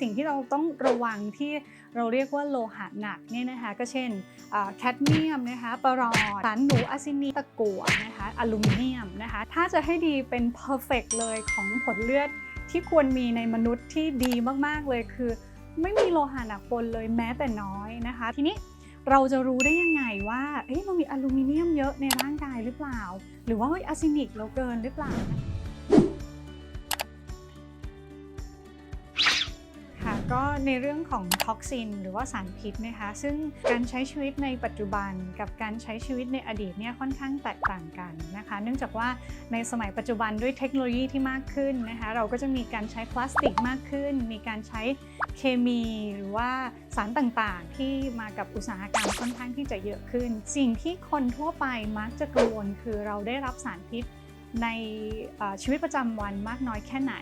สิ่งที่เราต้องระวังที่เราเรียกว่าโลหะหนักเนี่ยนะคะก็เช่นแคดเมียมนะคะปรอดสารหนูอะซินีตะกั่วนะคะอลูมิเนียมนะคะถ้าจะให้ดีเป็น perfect เลยของผลเลือดที่ควรมีในมนุษย์ที่ดีมากๆเลยคือ ไม่มีโลหะหนักปนเลยแม้แต่น้อยนะคะ ทีนี้ เราจะรู้ได้ยังไงว่าเอ๊ะเรามีอลูมิเนียมเยอะในร่างกายหรือเปล่า หรือว่าเฮ้ยอะซินิกเราเกินหรือเปล่า ก็ในเรื่องของท็อกซินหรือว่าสารพิษนะคะซึ่งการใช้ชีวิตในปัจจุบันกับการใช้ชีวิตในอดีตเนี่ยค่อนข้างแตกต่างกันนะคะ เนื่องจากว่าในสมัยปัจจุบันด้วยเทคโนโลยีที่มากขึ้นนะคะเราก็จะมีการใช้พลาสติกมากขึ้น มีการใช้เคมีหรือว่าสารต่างๆ ที่มากับอุตสาหกรรมค่อนข้างที่จะเยอะขึ้น สิ่งที่คนทั่วไปมักจะกังวลคือเราได้รับสารพิษ ในชีวิตประจำวันมากน้อยแค่ไหน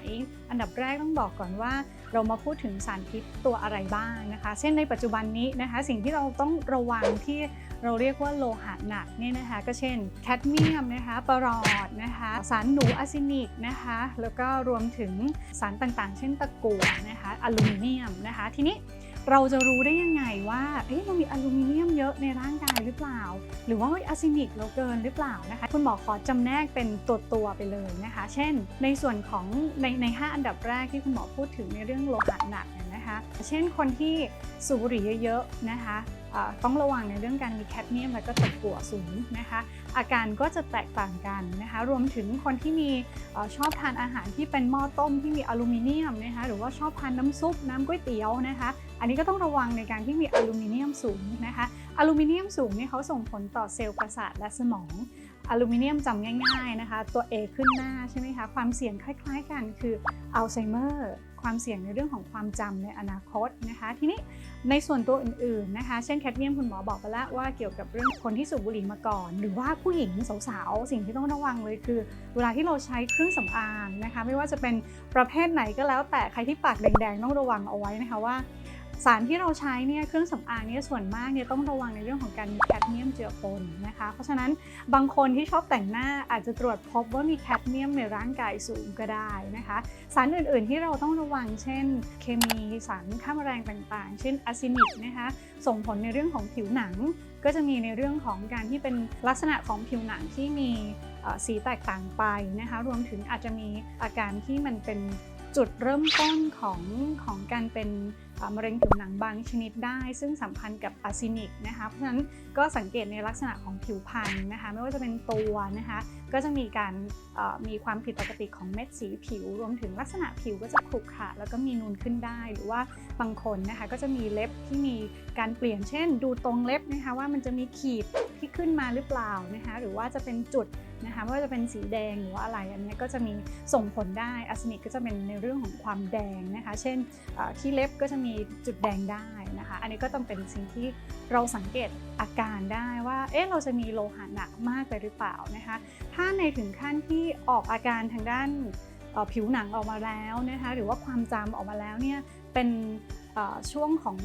อันดับแรกต้องบอกก่อนว่า เรามาพูดถึงสารพิษตัวอะไรบ้างนะคะ เช่นในปัจจุบันนี้นะคะ สิ่งที่เราต้องระวังที่เราเรียกว่าโลหะหนักเนี่ยนะคะ ก็เช่นแคดเมียมนะคะปรอดนะคะสารหนูอะซินิกนะคะ แล้วก็รวมถึงสารต่างๆ เช่นตะกั่วนะคะอลูมิเนียมนะคะทีนี้ เราจะรู้ได้ยังไงว่าเอ๊ะเรามีอลูมิเนียมเยอะในร่างกายหรือเปล่า หรือว่าอะซินิกเราเกินหรือเปล่านะคะ คุณหมอขอจำแนกเป็นตัวตัวไปเลยนะคะ เช่น ในส่วนของในใน5อันดับแรกที่คุณหมอพูดถึงในเรื่องโลหะหนักนะคะ เช่นคนที่สูบบุหรี่เยอะๆนะคะ ต้องระวังในเรื่องการมีแคดเมียมและก็ตะกั่วสูงนะคะ อาการก็จะแตกต่างกันนะคะ รวมถึงคนที่มีชอบทานอาหารที่เป็นหม้อต้มที่มีอลูมิเนียมนะคะหรือว่าชอบทานน้ำซุปน้ำก๋วยเตี๋ยวนะคะ อันนี้ก็ต้องระวังในการที่มีอลูมิเนียมสูงนะคะอลูมิเนียมสูงเนี่ยเขาส่งผลต่อเซลล์ประสาทและสมองอลูมิเนียมจำง่ายๆนะคะ ตัว A ขึ้นหน้าใช่ไหมคะ ความเสี่ยงคล้ายๆกันคืออัลไซเมอร์ ความเสี่ยงในเรื่องของความจำในอนาคตนะคะ ทีนี้ในส่วนตัวอื่นๆนะคะ เช่นแคดเมียมคุณหมอบอกไปแล้วว่าเกี่ยวกับเรื่องคนที่สูบบุหรี่มาก่อน หรือว่าผู้หญิงสาวๆสิ่งที่ต้องระวังเลยคือ เวลาที่เราใช้เครื่องสำอางนะคะ ไม่ว่าจะเป็นประเภทไหนก็แล้วแต่ใครที่ปากแดงๆต้องระวังเอาไว้นะคะว่า สารที่เราใช้เนี่ยเครื่องสำอางเนี่ยส่วนมากเนี่ยต้องระวังในเรื่องของการมีแคดเมียมเจือปนนะคะ เพราะฉะนั้นบางคนที่ชอบแต่งหน้าอาจจะตรวจพบว่ามีแคดเมียมในร่างกายสูงก็ได้นะคะ สารอื่น ๆ ที่เราต้องระวังเช่น เคมีสารฆ่าแมลงต่างๆ เช่นอะซินิกนะคะส่งผลในเรื่องของผิวหนัง ก็จะมีในเรื่องของการที่เป็นลักษณะของผิวหนังที่มีสีแตกต่างไปนะคะ รวมถึงอาจจะมีอาการที่มันเป็นจุดเริ่มต้นของของการเป็น มะเร็งผิวหนังบางชนิดได้ ซึ่งสัมพันธ์กับอะซินิกนะคะ เพราะฉะนั้นก็สังเกตในลักษณะของผิวพรรณนะคะ ไม่ว่าจะเป็นตัวนะคะ ก็จะมีการมีความผิดปกติของเม็ดสีผิว รวมถึงลักษณะผิวก็จะขรุขระแล้วก็มีนูนขึ้นได้ หรือว่าบางคนนะคะก็จะมีเล็บที่มีการเปลี่ยน เช่น ดูตรงเล็บนะคะว่ามันจะมีขีดที่ขึ้นมาหรือเปล่านะคะ หรือว่าจะเป็นจุดนะคะไม่ว่าจะเป็นสีแดงหรือว่าอะไรอันนี้ก็จะมีส่งผลได้อาสนิกก็จะเป็นในเรื่องของความแดงนะคะ เช่นที่เล็บก็จะมีีจุดแดงได้นะคะ อันนี้ก็ต้องเป็นสิ่งที่เราสังเกตอาการได้ว่า เอ๊ะ เราจะมีโลหะหนักมากไปหรือเปล่านะคะ ถ้าในถึงขั้นที่ออกอาการทางด้านผิวหนังออกมาแล้วนะคะ หรือว่าความจำออกมาแล้วเนี่ย เป็นช่วงของ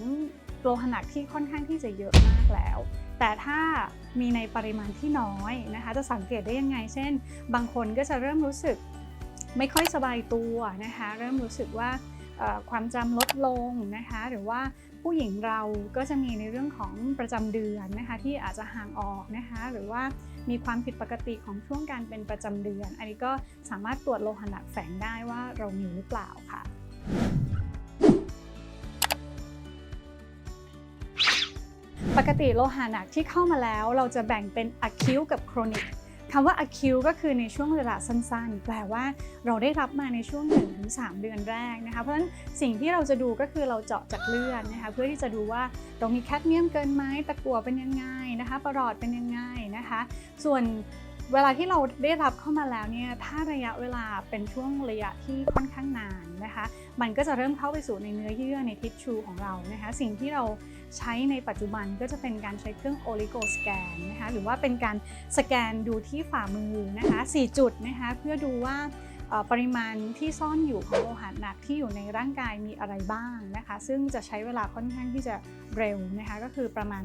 โลหะหนักที่ค่อนข้างที่จะเยอะมากแล้ว แต่ถ้ามีในปริมาณที่น้อยนะคะ จะสังเกตได้ยังไง เช่น บางคนก็จะเริ่มรู้สึกไม่ค่อยสบายตัวนะคะ เริ่มรู้สึกว่า ความจำลดลงนะคะ หรือว่าผู้หญิงเราก็จะมีในเรื่องของประจำเดือนนะคะที่อาจจะห่างออกนะคะ หรือว่ามีความผิดปกติของช่วงการเป็นประจำเดือน อันนี้ก็สามารถตรวจโลหะหนักแฝงได้ว่าเรามีหรือเปล่าค่ะปกติโลหะหนักที่เข้ามาแล้ว เราจะแบ่งเป็น acute กับ chronic คำว่า acute ก็คือในช่วงเวลาสั้นๆ แปลว่าเราได้รับมาในช่วง 1-3 เดือนแรกนะคะ เพราะฉะนั้นสิ่งที่เราจะดูก็คือเราเจาะจากเลือดนะคะ เพื่อที่จะดูว่าเรามีแคดเมียมเกินไหมตะกั่วเป็นยังไงนะคะ ประหลอดเป็นยังไงนะคะ ส่วน เวลาที่เราได้รับเข้ามาแล้วเนี่ยถ้าระยะเวลาเป็นช่วงระยะที่ค่อนข้างนานนะคะ มันก็จะเริ่มเข้าไปสู่ในเนื้อเยื่อในทิชชูของเรานะคะสิ่งที่เราใช้ในปัจจุบันก็จะเป็นการใช้เครื่องโอลิโกสแกนนะคะหรือว่าเป็นการสแกนดูที่ฝ่ามือนะคะ4จุดนะคะเพื่อดูว่า ปริมาณที่ซ่อนอยู่ของโลหะหนักที่อยู่ในร่างกายมีอะไรบ้างนะคะ ซึ่งจะใช้เวลาค่อนข้างที่จะเร็วนะคะก็คือประมาณ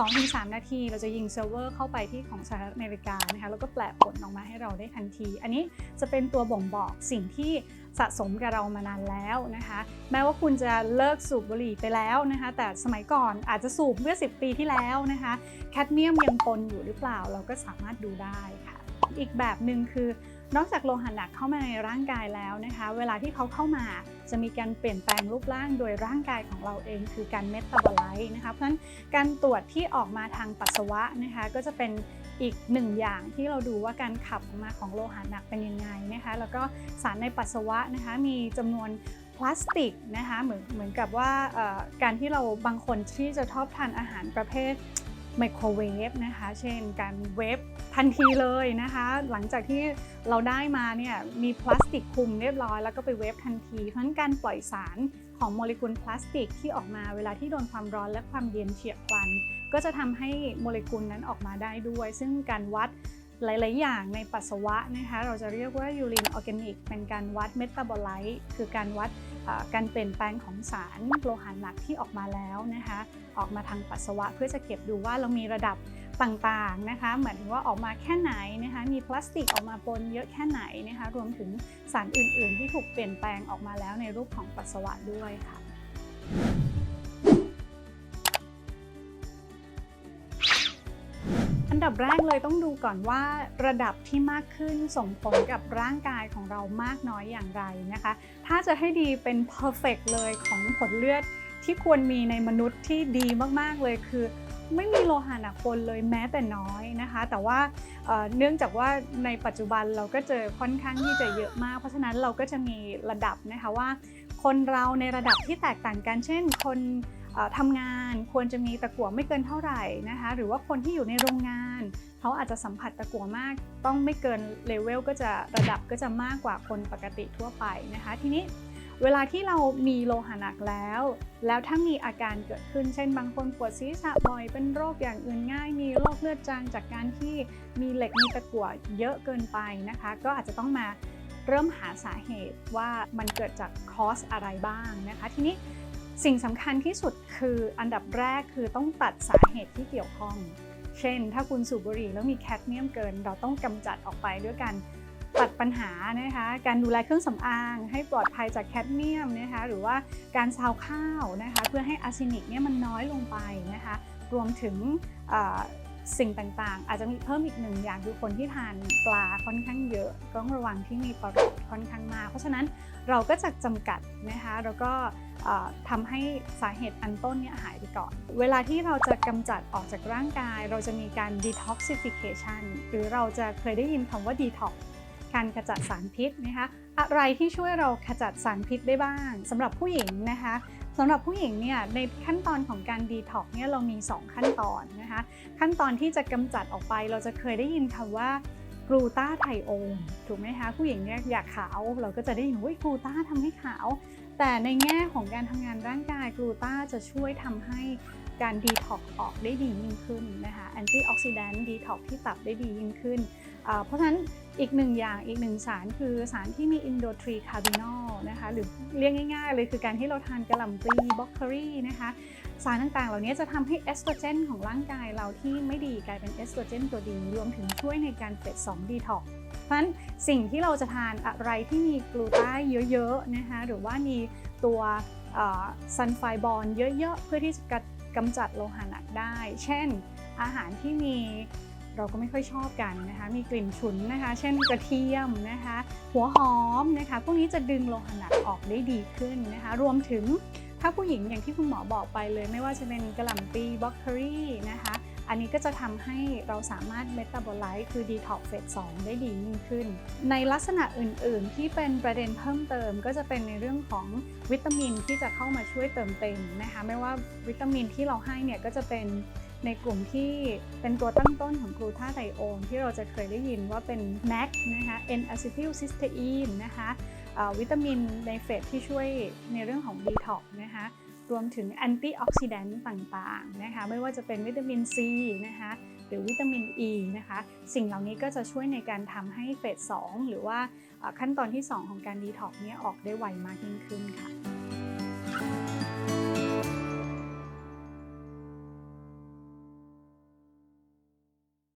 2-3 นาที เราจะยิงเซิร์ฟเวอร์เข้าไปที่ของสหรัฐอเมริกานะคะแล้วก็แปลผลออกมาให้เราได้ทันที อันนี้จะเป็นตัวบ่งบอกสิ่งที่สะสมกับเรามานานแล้วนะคะ แม้ว่าคุณจะเลิกสูบบุหรี่ไปแล้วนะคะ แต่สมัยก่อนอาจจะสูบเมื่อ 10 ปีที่แล้วนะคะแคดเมียมยังปนอยู่หรือเปล่าเราก็สามารถดูได้ค่ะ อีกแบบหนึ่งคือ นอกจากโลหะหนักเข้ามาในร่างกายแล้วนะคะ เวลาที่เขาเข้ามาจะมีการเปลี่ยนแปลงรูปร่างโดยร่างกายของเราเองคือการเมตาบอไลต์นะคะ เพราะฉะนั้นการตรวจที่ออกมาทางปัสสาวะนะคะ ก็จะเป็นอีกหนึ่งอย่างที่เราดูว่าการขับออกมาของโลหะหนักเป็นยังไงนะคะ แล้วก็สารในปัสสาวะนะคะมีจำนวนพลาสติกนะคะเหมือนเหมือนกับว่าการที่เราบางคนที่จะชอบทานอาหารประเภท ไมโครเวฟนะคะ เช่นการเวฟทันทีเลยนะคะ หลังจากที่เราได้มาเนี่ยมีพลาสติกคลุมเรียบร้อยแล้วก็ไปเวฟทันทีเพราะนั้นการปล่อยสารของโมเลกุลพลาสติกที่ออกมาเวลาที่โดนความร้อนและความเย็นเฉียบพลัน ก็จะทำให้โมเลกุลนั้นออกมาได้ด้วย ซึ่งการวัดหลาย ๆ อย่างในปัสสาวะนะคะ เราจะเรียกว่ายูรินออร์แกนิก เป็นการวัดเมตาบอไลต์ คือการวัด การเปลี่ยนแปลงของสารโลหะหนักที่ออกมาแล้วนะคะออกมาทางปัสสาวะเพื่อจะเก็บดูว่าเรามีระดับต่างๆนะคะเหมือนถึงว่าออกมาแค่ไหนนะคะมีพลาสติกออกมาปนเยอะแค่ไหนนะคะรวมถึงสารอื่นๆ ที่ถูกเปลี่ยนแปลงออกมาแล้วในรูปของปัสสาวะด้วยค่ะ ดับแรกเลยต้องดูก่อนว่าระดับที่มากขึ้นส่งผลกับร่างกายของเรามากน้อยอย่างไรนะคะ ถ้าจะให้ดีเป็น perfect เลยของผลเลือดที่ควรมีในมนุษย์ที่ดีมากๆเลยคือไม่มีโลหะหนักปนเลยแม้แต่น้อยนะคะ แต่ว่าเนื่องจากว่าในปัจจุบันเราก็เจอค่อนข้างที่จะเยอะมาก เพราะฉะนั้นเราก็จะมีระดับนะคะว่า คนเราในระดับที่แตกต่างกันเช่น คน ทำงานควรจะมีตะกั่วไม่เกินเท่าไหร่นะคะ หรือว่าคนที่อยู่ในโรงงาน เขาอาจจะสัมผัสตะกั่วมาก ต้องไม่เกินเลเวลก็จะระดับก็จะมากกว่าคนปกติทั่วไปนะคะ ทีนี้เวลาที่เรามีโลหะหนักแล้ว แล้วถ้ามีอาการเกิดขึ้น เช่น บางคนปวดศีรษะบ่อย เป็นโรคอย่างอื่นง่าย มีโรคเลือดจางจากการที่มีเหล็กมีตะกั่วเยอะเกินไปนะคะ ก็อาจจะต้องมาเริ่มหาสาเหตุว่ามันเกิดจากคอสอะไรบ้างนะคะ ทีนี้ สิ่งสำคัญที่สุดคืออันดับแรกคือต้องตัดสาเหตุที่เกี่ยวข้อง เช่น ถ้าคุณสูบบุหรี่แล้วมีแคดเมียมเกิน เราต้องกำจัดออกไปด้วยการตัดปัญหานะคะ การดูแลเครื่องสำอาง ให้ปลอดภัยจากแคดเมียมนะคะ หรือว่าการซาวข้าวนะคะ เพื่อให้อาร์เซนิกเนี่ยมันน้อยลงไปนะคะ รวมถึง สิ่งต่างๆ อาจจะมีเพิ่มอีกหนึ่งอย่างคือคนที่ทานปลาค่อนข้างเยอะก็ต้องระวังที่มีปริมาณค่อนข้างมากเพราะฉะนั้นเราก็จะจำกัดนะคะแล้วก็เอ่อทำให้สาเหตุอันต้นเนี่ยหายไปก่อน เวลาที่เราจะกำจัดออกจากร่างกาย เราจะมีการ detoxification หรือเราจะเคยได้ยินคำว่า detox การขจัดสารพิษนะคะ อะไรที่ช่วยเราขจัดสารพิษได้บ้างสำหรับผู้หญิงนะคะสำหรับผู้หญิงเนี่ยในขั้นตอนของการดีท็อกเนี่ยเรามี 2 ขั้นตอนนะคะขั้นตอนที่จะกำจัดออกไปเราจะเคยได้ยินคำว่ากลูตาไทโอนถูกไหมคะผู้หญิงเนี่ยอยากขาวเราก็จะได้ยินว่ากลูตาทำให้ขาว แต่ในแง่ของการทำงานร่างกายกลูตาจะช่วยทำให้การดีท็อกออกได้ดียิ่งขึ้นนะคะแอนตี้ออกซิแดนต์ดีท็อกที่ตับได้ดียิ่งขึ้น เพราะฉะนั้น อีกหนึ่งอย่างอีกหนึ่งสารคือสารที่มีอินโดทรีคาร์บินอลนะคะหรือเรียกง่ายๆเลยคือการที่เราทานกระหล่ำปลีบล็อกเกอรี่นะคะสารต่างๆ เหล่านี้จะทำให้เอสโตรเจนของร่างกายเราที่ไม่ดีกลายเป็นเอสโตรเจนตัวดี รวมถึงช่วยในการเฟส2ดีท็อกเพราะฉะนั้นสิ่งที่เราจะทานอะไรที่มีกลูตาเยอะๆนะคะหรือว่ามีตัวซันไฟบอลเยอะๆ เพื่อที่จะกำจัดโลหะหนักได้ เช่นอาหารที่มี เราก็ไม่ค่อยชอบกันนะคะ มีกลิ่นฉุนนะคะ เช่นกระเทียมนะคะ หัวหอมนะคะ พวกนี้จะดึงโลหะหนักออกได้ดีขึ้นนะคะ รวมถึงถ้าผู้หญิงอย่างที่คุณหมอบอกไปเลย ไม่ว่าจะเป็นกระหล่ำปีบล็อกเกอรี่นะคะอันนี้ก็จะทำให้เราสามารถเมตาบอลไลต์คือดีท็อกเฟส2ได้ดียิ่งขึ้น ในลักษณะอื่นๆ ที่เป็นประเด็นเพิ่มเติม ก็จะเป็นในเรื่องของวิตามินที่จะเข้ามาช่วยเติมเต็มนะคะ ไม่ว่าวิตามินที่เราให้เนี่ยก็จะเป็น ในกลุ่มที่เป็นตัวตั้งต้นของกลูตาไทโอนที่เราจะเคยได้ยินว่าเป็น MAC นะคะ N-acetylcysteine นะคะวิตามินในเฟสที่ช่วยในเรื่องของ detox นะคะรวมถึงแอนตี้ออกซิแดนต์ต่างๆนะคะไม่ว่าจะเป็นวิตามินซีนะคะหรือวิตามินอ e ีนะคะสิ่งเหล่านี้ก็จะช่วยในการทำให้เฟส2หรือว่าขั้นตอนที่ 2 ของการดีท็อกเนี่ยออกได้ไวมากยิ่งขึ้นค่ะ